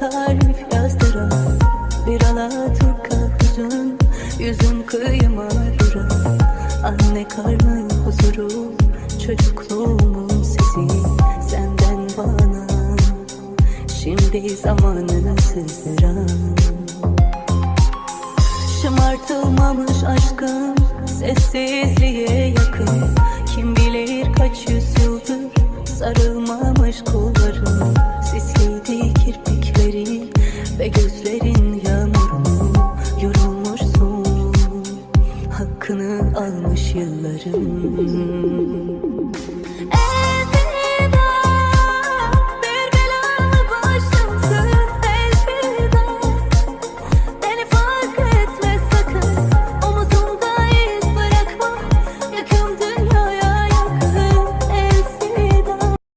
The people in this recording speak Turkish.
Tarif yazdıran Bir Alaturka hüzün Yüzün kıyıma duran Anne karnı huzuru Çocukluğumun sesi. Senden bana Şimdi zamanı sızdıran. Şımartılmamış aşkım Sessizliğe yakın. Kim bilir kaç yüzyıldır Sarılmamış kollarım hakkını almış yıllarım.